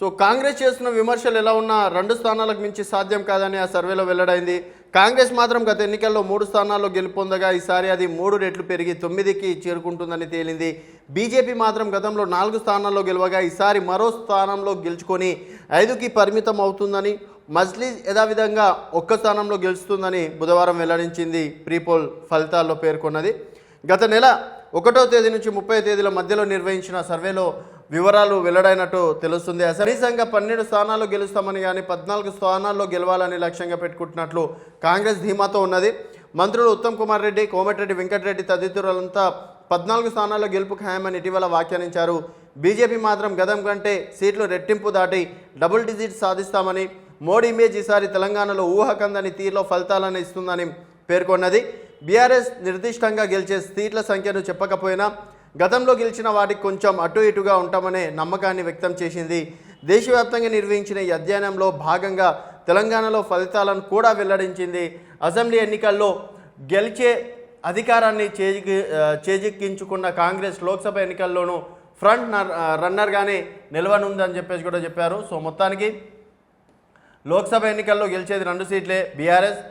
So Congress చేస్తున్న విమర్శలు ఎలా ఉన్నా రెండు స్థానాలకు మించి సాధ్యం కాదని ఆ సర్వేలో వెల్లడైంది. కాంగ్రెస్ మాత్రం గత ఎన్నికల్లో మూడు స్థానాల్లో గెలుపొందగా ఈసారి అది మూడు రెట్లు పెరిగి తొమ్మిదికి చేరుకుంటుందని తేలింది. బీజేపీ మాత్రం గతంలో నాలుగు స్థానాల్లో గెలవగా ఈసారి మరో స్థానంలో గెలుచుకొని ఐదుకి పరిమితం అవుతుందని మజ్లీస్ యథావిధంగా ఒక్క స్థానంలో గెలుస్తుందని బుధవారం వెల్లడించింది ప్రీపోల్ ఫలితాల్లో పేర్కొన్నది. గత నెల ఒకటో తేదీ నుంచి ముప్పై తేదీల మధ్యలో నిర్వహించిన సర్వేలో వివరాలు వెల్లడైనట్టు తెలుస్తుంది. కనీసంగా పన్నెండు స్థానాల్లో గెలుస్తామని కానీ పద్నాలుగు స్థానాల్లో గెలవాలని లక్ష్యంగా పెట్టుకుంటున్నట్లు కాంగ్రెస్ ధీమాతో ఉన్నది. మంత్రులు ఉత్తమ్ కుమార్ రెడ్డి కోమటిరెడ్డి వెంకటరెడ్డి తదితరులంతా పద్నాలుగు స్థానాల్లో గెలుపు ఖాయమని ఇటీవల వ్యాఖ్యానించారు. బీజేపీ మాత్రం గతం కంటే సీట్లు రెట్టింపు దాటి డబుల్ డిజిట్ సాధిస్తామని మోడీ ఇమేజ్ ఈసారి తెలంగాణలో ఊహకందని తీరులో ఫలితాలను ఇస్తుందని పేర్కొన్నది. బీఆర్ఎస్ నిర్దిష్టంగా గెలిచే సీట్ల సంఖ్యను చెప్పకపోయినా గతంలో గెలిచిన వాటికి కొంచెం అటు ఇటుగా ఉంటామనే నమ్మకాన్ని వ్యక్తం చేసింది. దేశవ్యాప్తంగా నిర్వహించిన ఈ అధ్యయనంలో భాగంగా తెలంగాణలో ఫలితాలను కూడా వెల్లడించింది. అసెంబ్లీ ఎన్నికల్లో గెలిచే అధికారాన్ని చేజిక్ చేజిక్కించుకున్న కాంగ్రెస్ లోక్సభ ఎన్నికల్లోనూ ఫ్రంట్ రన్నర్గానే నిలవనుందని చెప్పేసి కూడా చెప్పారు. సో మొత్తానికి లోక్సభ ఎన్నికల్లో గెలిచేది రెండు సీట్లే బీఆర్ఎస్.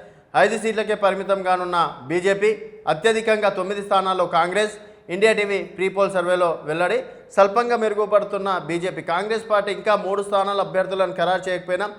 ఐదు సీట్లకే పరిమితం కానున్న బీజేపీ. అత్యధికంగా తొమ్మిది స్థానాల్లో కాంగ్రెస్. ఇండియా టీవీ ప్రీపోల్ సర్వేలో వెల్లడి స్వల్పంగా మెరుగుపడుతున్న బీజేపీ కాంగ్రెస్ పార్టీ ఇంకా మూడు స్థానాల అభ్యర్థులను ఖరారు చేయకపోయినా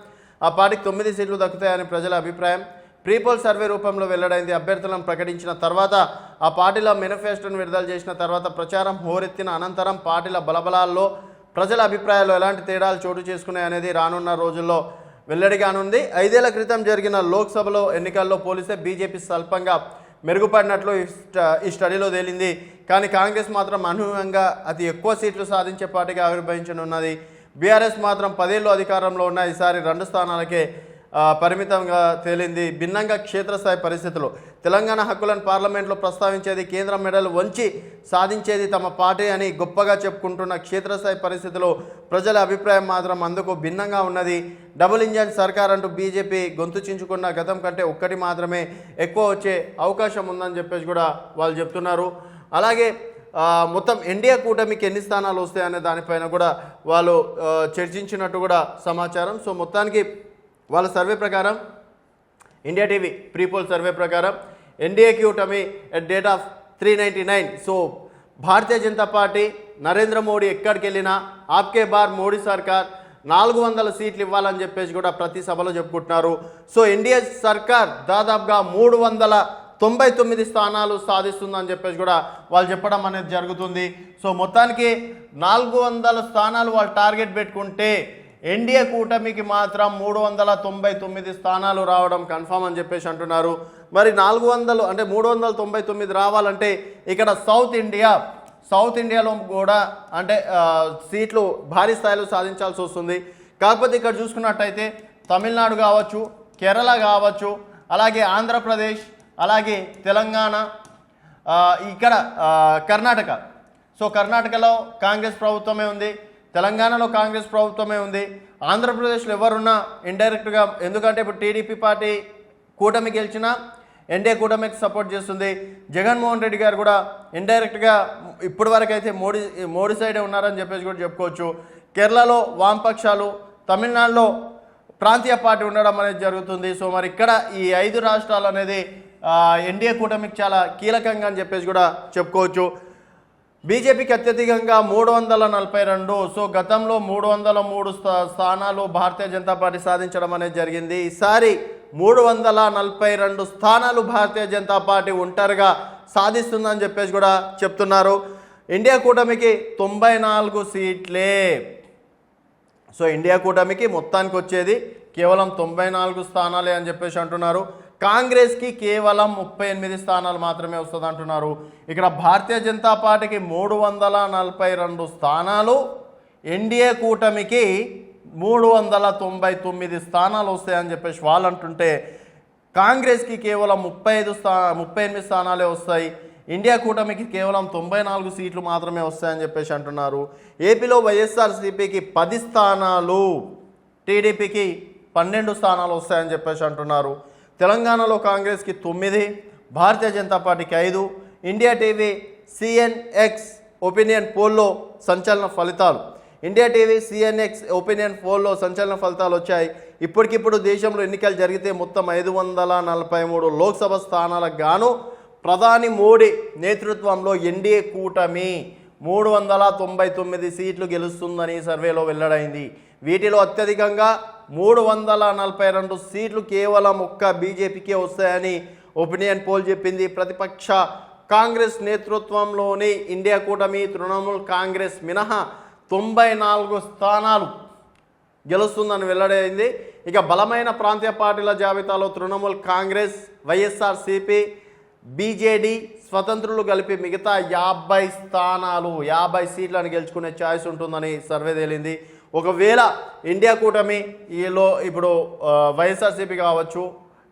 ఆ పార్టీకి తొమ్మిది సీట్లు దక్కుతాయని ప్రజల అభిప్రాయం. ప్రీపోల్ సర్వే రూపంలో వెల్లడైంది అభ్యర్థులను ప్రకటించిన తర్వాత ఆ పార్టీల మేనిఫెస్టోను విడుదల చేసిన తర్వాత ప్రచారం హోరెత్తిన అనంతరం పార్టీల బలబలాల్లో ప్రజల అభిప్రాయాలు ఎలాంటి తేడాలు చోటు చేసుకున్నాయనేది రానున్న రోజుల్లో వెల్లడిగానుంది ఐదేళ్ళ క్రితం జరిగిన లోక్సభలో ఎన్నికల్లో పోలిస్తే బీజేపీ స్వల్పంగా మెరుగుపడినట్లు ఈ స్ట- ఈ స్టడీలో తేలింది. కానీ కాంగ్రెస్ మాత్రం అనూహ్యంగా అతి ఎక్కువ సీట్లు సాధించే పార్టీగా ఆవిర్భవించనున్నది. బీఆర్ఎస్ మాత్రం పదేళ్ళు అధికారంలో ఉన్న ఈసారి రెండు స్థానాలకే పరిమితంగా తేలింది. భిన్నంగా క్షేత్రస్థాయి పరిస్థితులు. తెలంగాణ హక్కులను పార్లమెంట్లో ప్రస్తావించేది కేంద్రం మెడలు వంచి సాధించేది తమ పార్టీ అని గొప్పగా చెప్పుకుంటున్న క్షేత్రస్థాయి పరిస్థితులు ప్రజల అభిప్రాయం మాత్రం అందుకు భిన్నంగా ఉన్నది. డబుల్ ఇంజన్ సర్కార్ అంటూ బీజేపీ గొంతు చించుకున్న గతం కంటే ఒక్కటి మాత్రమే ఎక్కువ వచ్చే అవకాశం ఉందని చెప్పేసి కూడా వాళ్ళు చెప్తున్నారు. అలాగే మొత్తం ఎన్డీఏ కూటమికి ఎన్ని స్థానాలు వస్తాయనే దానిపైన కూడా వాళ్ళు చర్చించినట్టు కూడా సమాచారం. సో మొత్తానికి వాళ్ళ సర్వే ప్రకారం India TV pre poll survey ప్రకారం ఎన్డీఏ కూటమి at date of three ninety nine so Bharatiya Janata party Narendra Modi ఎక్కడికి వెళ్ళినా ఆప్కే బార్ మోడీ సర్కార్ నాలుగు వందల సీట్లు ఇవ్వాలని చెప్పేసి కూడా ప్రతి సభలో చెప్పుకుంటున్నారు. సో ఎన్డీఏ సర్కార్ దాదాపుగా మూడు వందల తొంభై తొమ్మిది స్థానాలు సాధిస్తుందని చెప్పేసి కూడా వాళ్ళు చెప్పడం అనేది జరుగుతుంది. సో మొత్తానికి నాలుగు వందల స్థానాలు వాళ్ళు టార్గెట్ పెట్టుకుంటే ఎన్డీఏ కూటమికి మాత్రం మూడు వందల తొంభై తొమ్మిది స్థానాలు రావడం కన్ఫామ్ అని చెప్పేసి అంటున్నారు. మరి నాలుగు వందలు అంటే మూడు వందల తొంభై తొమ్మిది రావాలంటే ఇక్కడ సౌత్ ఇండియా సౌత్ ఇండియాలో కూడా అంటే సీట్లు భారీ స్థాయిలో సాధించాల్సి వస్తుంది. కాకపోతే ఇక్కడ చూసుకున్నట్టయితే తమిళనాడు కావచ్చు కేరళ కావచ్చు అలాగే ఆంధ్రప్రదేశ్ అలాగే తెలంగాణ ఇక్కడ కర్ణాటక. సో కర్ణాటకలో కాంగ్రెస్ ప్రభుత్వమే ఉంది. తెలంగాణలో కాంగ్రెస్ ప్రభుత్వమే ఉంది. ఆంధ్రప్రదేశ్లో ఎవరున్నా ఇండైరెక్ట్గా ఎందుకంటే ఇప్పుడు టీడీపీ పార్టీ కూటమి గెలిచినా ఎన్డీఏ కూటమికి సపోర్ట్ చేస్తుంది. జగన్మోహన్ రెడ్డి గారు కూడా ఇండైరెక్ట్గా ఇప్పటి వరకు అయితే మోడీ మోడీ సైడే ఉన్నారని చెప్పేసి కూడా చెప్పుకోవచ్చు. కేరళలో వామపక్షాలు తమిళనాడులో ప్రాంతీయ పార్టీ ఉండడం అనేది జరుగుతుంది. సో మరి ఇక్కడ ఈ ఐదు రాష్ట్రాలు అనేది ఎన్డీఏ కూటమికి చాలా కీలకంగా అని చెప్పేసి కూడా చెప్పుకోవచ్చు. బీజేపీకి అత్యధికంగా మూడు వందల నలభై రెండు సో గతంలో మూడు వందల మూడు స్థా- స్థానాలు భారతీయ జనతా పార్టీ సాధించడం అనేది జరిగింది. ఈసారి మూడు వందల నలభై రెండు స్థానాలు భారతీయ జనతా పార్టీ ఒంటరిగా సాధిస్తుందని చెప్పేసి కూడా చెప్తున్నారు. ఇండియా కూటమికి తొంభై నాలుగు సీట్లే. సో ఇండియా కూటమికి మొత్తానికి వచ్చేది కేవలం తొంభై నాలుగు స్థానాలే అని చెప్పేసి అంటున్నారు. కాంగ్రెస్కి కేవలం ముప్పై ఎనిమిది స్థానాలు మాత్రమే వస్తుంది అంటున్నారు ఇక్కడ భారతీయ జనతా పార్టీకి మూడు వందల నలభై రెండు స్థానాలు ఎన్డీఏ కూటమికి మూడు వందల తొంభై తొమ్మిది స్థానాలు వస్తాయని చెప్పేసి వాళ్ళు అంటుంటే కాంగ్రెస్కి కేవలం ముప్పై ఐదు స్థా ముప్పై ఎనిమిది స్థానాలే వస్తాయి. ఇండియా కూటమికి కేవలం తొంభై నాలుగు సీట్లు మాత్రమే వస్తాయని చెప్పేసి అంటున్నారు. ఏపీలో వైఎస్ఆర్సీపీకి పది స్థానాలు టీడీపీకి పన్నెండు స్థానాలు వస్తాయని చెప్పేసి అంటున్నారు. తెలంగాణలో కాంగ్రెస్కి తొమ్మిది భారతీయ జనతా పార్టీకి ఐదు ఇండియా టీవీ సిఎన్ఎక్స్ ఒపీనియన్ పోల్లో సంచలన ఫలితాలు. ఇండియా టీవీ సిఎన్ఎక్స్ ఒపీనియన్ పోల్లో సంచలన ఫలితాలు వచ్చాయి. ఇప్పటికిప్పుడు దేశంలో ఎన్నికలు జరిగితే మొత్తం ఐదు వందల నలభై మూడు లోక్సభ స్థానాలకు గాను ప్రధాని మోడీ నేతృత్వంలో ఎన్డీఏ కూటమి మూడు వందల తొంభై తొమ్మిది సీట్లు గెలుస్తుందని సర్వేలో వెల్లడైంది. వీటిలో అత్యధికంగా మూడు వందల నలభై రెండు సీట్లు కేవలం ఒక్క బీజేపీకే వస్తాయని ఒపీనియన్ పోల్ చెప్పింది ప్రతిపక్ష కాంగ్రెస్ నేతృత్వంలోని ఇండియా కూటమి తృణమూల్ కాంగ్రెస్ మినహా తొంభై నాలుగు స్థానాలు గెలుస్తుందని వెల్లడైంది. ఇక బలమైన ప్రాంతీయ పార్టీల జాబితాలో తృణమూల్ కాంగ్రెస్ వైఎస్ఆర్ సిపి బీజేడీ స్వతంత్రులు కలిపి మిగతా యాభై స్థానాలు యాభై సీట్లను గెలుచుకునే ఛాయిస్ ఉంటుందని సర్వే తేలింది. ఒకవేళ ఇండియా కూటమి ఈలో ఇప్పుడు వైఎస్ఆర్సీపీ కావచ్చు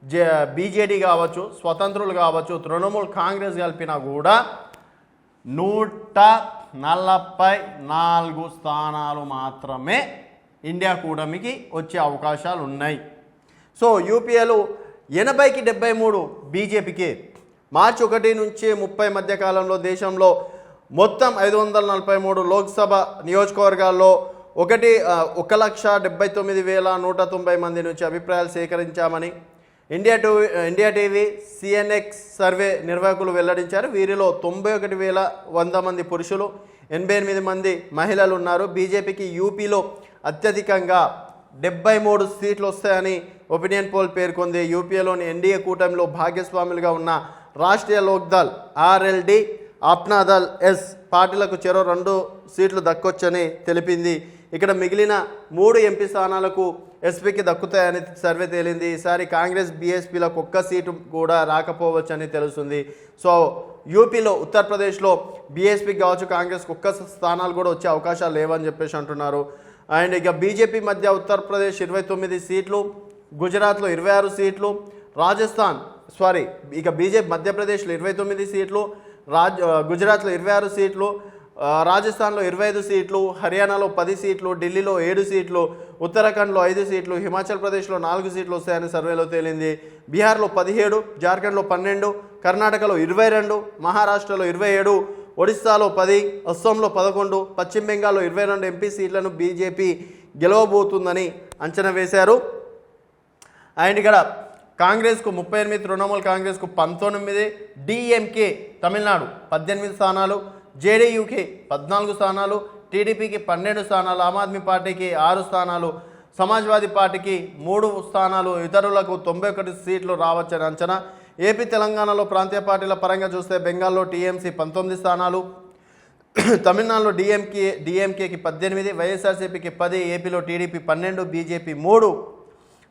జే బీజేడీ కావచ్చు స్వతంత్రులు కావచ్చు తృణమూల్ కాంగ్రెస్ కలిపినా కూడా నూట నలభై నాలుగు స్థానాలు మాత్రమే ఇండియా కూటమికి వచ్చే అవకాశాలు ఉన్నాయి. సో యూపీఏలు ఎనభైకి డెబ్బై మూడు బీజేపీకి మార్చి ఒకటి నుంచి ముప్పై మధ్య కాలంలో దేశంలో మొత్తం ఐదు వందల నలభై మూడు లోక్సభ నియోజకవర్గాల్లో ఒకటి ఒక లక్ష డెబ్బై తొమ్మిది వేల నూట తొంభై మంది నుంచి అభిప్రాయాలు సేకరించామని India to India TV CNX survey నిర్వాహకులు వెల్లడించారు. వీరిలో తొంభై ఒకటి వేల వంద మంది పురుషులు ఎనభై ఎనిమిది మంది మహిళలు ఉన్నారు. బీజేపీకి యూపీలో అత్యధికంగా డెబ్బై మూడు సీట్లు వస్తాయని ఒపీనియన్ పోల్ పేర్కొంది. యూపీఏలోని ఎన్డీఏ కూటమిలో భాగస్వాములుగా ఉన్న రాష్ట్రీయ లోక్దల్ ఆర్ఎల్డి అప్నాదల్ ఎస్ పార్టీలకు చెరో రెండు సీట్లు దక్కొచ్చని తెలిపింది. ఇక్కడ మిగిలిన మూడు ఎంపీ స్థానాలకు ఎస్పీకి దక్కుతాయని సర్వే తేలింది. ఈసారి కాంగ్రెస్ బీఎస్పీలకు ఒక్క సీటు కూడా రాకపోవచ్చని తెలుస్తుంది. సో యూపీలో ఉత్తరప్రదేశ్లో బీఎస్పీకి కావచ్చు కాంగ్రెస్కి ఒక్క స్థానాలు కూడా వచ్చే అవకాశాలు లేవని చెప్పేసి అంటున్నారు. అండ్ ఇక బీజేపీ మధ్య ఉత్తరప్రదేశ్ ఇరవై తొమ్మిది సీట్లు గుజరాత్లో ఇరవై ఆరు సీట్లు రాజస్థాన్ సారీ ఇక బీజేపీ మధ్యప్రదేశ్లో ఇరవై తొమ్మిది సీట్లు రాజ్ గుజరాత్లో ఇరవై ఆరు సీట్లు రాజస్థాన్లో ఇరవై ఐదు సీట్లు హర్యానాలో పది సీట్లు ఢిల్లీలో ఏడు సీట్లు ఉత్తరాఖండ్లో ఐదు సీట్లు హిమాచల్ ప్రదేశ్లో నాలుగు సీట్లు వస్తాయని సర్వేలో తేలింది. బీహార్లో పదిహేడు జార్ఖండ్లో పన్నెండు కర్ణాటకలో ఇరవై రెండు మహారాష్ట్రలో ఇరవై ఏడు ఒడిస్సాలో పది అస్సాంలో పదకొండు పశ్చిమ బెంగాల్లో ఇరవై రెండు ఎంపీ సీట్లను బీజేపీ గెలవబోతుందని అంచనా వేశారు. అండ్ ఇక్కడ కాంగ్రెస్కు ముప్పై ఎనిమిది తృణమూల్ కాంగ్రెస్కు పంతొమ్మిది డిఎంకే తమిళనాడు పద్దెనిమిది స్థానాలు జేడీయూకి పద్నాలుగు స్థానాలు టీడీపీకి పన్నెండు స్థానాలు ఆమ్ ఆద్మీ పార్టీకి ఆరు స్థానాలు సమాజ్వాదీ పార్టీకి మూడు స్థానాలు ఇతరులకు తొంభై ఒకటి సీట్లు రావచ్చని అంచనా. ఏపీ తెలంగాణలో ప్రాంతీయ పార్టీల పరంగా చూస్తే బెంగాల్లో టీఎంసీ పంతొమ్మిది స్థానాలు తమిళనాడులో డిఎంకే డిఎంకేకి పద్దెనిమిది వైఎస్ఆర్సీపీకి పది ఏపీలో టీడీపీ పన్నెండు బీజేపీ మూడు.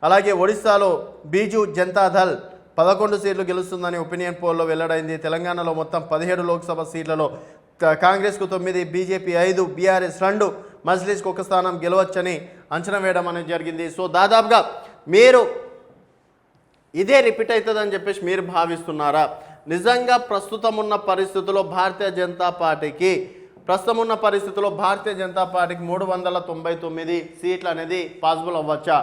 అలాగే ఒడిశాలో బీజు జనతాదళ్ పదకొండు సీట్లు గెలుస్తుందని ఒపీనియన్ పోల్లో వెల్లడైంది. తెలంగాణలో మొత్తం పదిహేడు లోక్సభ సీట్లలో కాంగ్రెస్కు తొమ్మిది బీజేపీ ఐదు బీఆర్ఎస్ రెండు మజ్లిస్కు ఒక స్థానం గెలవచ్చని అంచనా వేయడం అనేది జరిగింది. సో దాదాపుగా మీరు ఇదే రిపీట్ అవుతుందని చెప్పేసి మీరు భావిస్తున్నారా? నిజంగా ప్రస్తుతం ఉన్న పరిస్థితుల్లో భారతీయ జనతా పార్టీకి ప్రస్తుతం ఉన్న పరిస్థితుల్లో భారతీయ జనతా పార్టీకి మూడు వందల తొంభై తొమ్మిది సీట్లు అనేది పాసిబుల్ అవ్వచ్చా?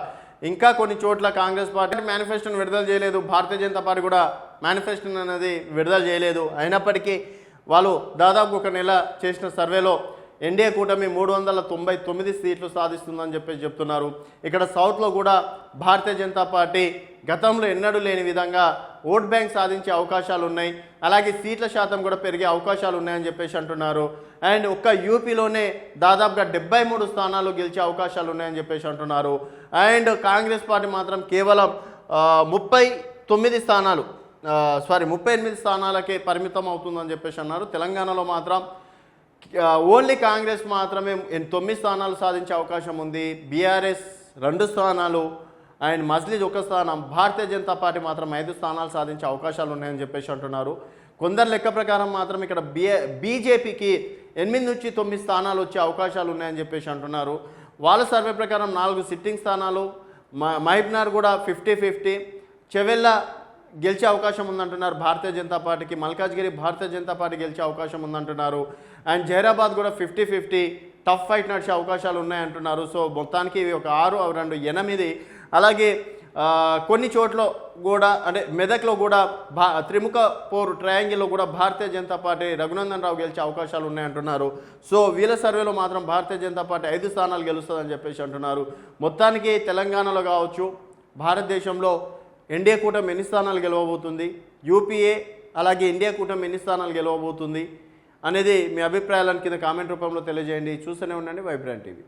ఇంకా కొన్ని చోట్ల కాంగ్రెస్ పార్టీ మేనిఫెస్టోని విడుదల చేయలేదు. భారతీయ జనతా పార్టీ కూడా మేనిఫెస్టోని అనేది విడుదల చేయలేదు. అయినప్పటికీ వాళ్ళు దాదాపు ఒక నెల చేసిన సర్వేలో ఎన్డీఏ కూటమి మూడు వందల తొంభై తొమ్మిది సీట్లు సాధిస్తుందని చెప్పేసి చెప్తున్నారు. ఇక్కడ సౌత్లో కూడా భారతీయ జనతా పార్టీ గతంలో ఎన్నడూ లేని విధంగా ఓట్ బ్యాంక్ సాధించే అవకాశాలు ఉన్నాయి. అలాగే సీట్ల శాతం కూడా పెరిగే అవకాశాలు ఉన్నాయని చెప్పేసి అంటున్నారు. అండ్ ఒక్క యూపీలోనే దాదాపుగా డెబ్బై మూడు స్థానాలు గెలిచే అవకాశాలు ఉన్నాయని చెప్పేసి అంటున్నారు. అండ్ కాంగ్రెస్ పార్టీ మాత్రం కేవలం ముప్పై తొమ్మిది స్థానాలు సారీ ముప్పై ఎనిమిది స్థానాలకే పరిమితం అవుతుందని చెప్పేసి అన్నారు. తెలంగాణలో మాత్రం ఓన్లీ కాంగ్రెస్ మాత్రమే తొమ్మిది స్థానాలు సాధించే అవకాశం ఉంది. బీఆర్ఎస్ రెండు స్థానాలు అండ్ మజ్లిజ్ ఒక స్థానం. భారతీయ జనతా పార్టీ మాత్రం ఐదు స్థానాలు సాధించే అవకాశాలు ఉన్నాయని చెప్పేసి అంటున్నారు. కొందరు లెక్క ప్రకారం మాత్రం ఇక్కడ బిఏ బీజేపీకి ఎనిమిది నుంచి తొమ్మిది స్థానాలు వచ్చే అవకాశాలు ఉన్నాయని చెప్పేసి అంటున్నారు. వాళ్ళ సర్వే ప్రకారం నాలుగు సిట్టింగ్ స్థానాలు మ- మహబ్నార్ కూడా ఫిఫ్టీ ఫిఫ్టీ చెవెళ్ళ గెలిచే అవకాశం ఉందంటున్నారు. భారతీయ జనతా పార్టీకి మల్కాజ్గిరి భారతీయ జనతా పార్టీ గెలిచే అవకాశం ఉందంటున్నారు. అండ్ జైరాబాద్ కూడా ఫిఫ్టీ ఫిఫ్టీ టఫ్ ఫైట్ నడిచే అవకాశాలు ఉన్నాయంటున్నారు. సో మొత్తానికి ఇవి ఒక ఆరు రెండు ఎనిమిది. అలాగే కొన్ని చోట్ల కూడా అంటే మెదక్లో కూడా భా త్రిముఖ పోరు ట్రయాంగిల్లో కూడా భారతీయ జనతా పార్టీ రఘునందన్ రావు గెలిచే అవకాశాలు ఉన్నాయంటున్నారు. సో వీళ్ళ సర్వేలో మాత్రం భారతీయ జనతా పార్టీ ఐదు స్థానాలు గెలుస్తుందని చెప్పేసి అంటున్నారు. మొత్తానికి తెలంగాణలో కావచ్చు భారతదేశంలో ఎన్డీఏ కూటమి ఎన్ని స్థానాలు గెలవబోతుంది? యూపీఏ అలాగే ఇండియా కూటమి ఎన్ని స్థానాలు గెలవబోతుంది? అనేది మీ అభిప్రాయాలను కింద కామెంట్ రూపంలో తెలియజేయండి. చూస్తూనే ఉండండి. Vibrant TV.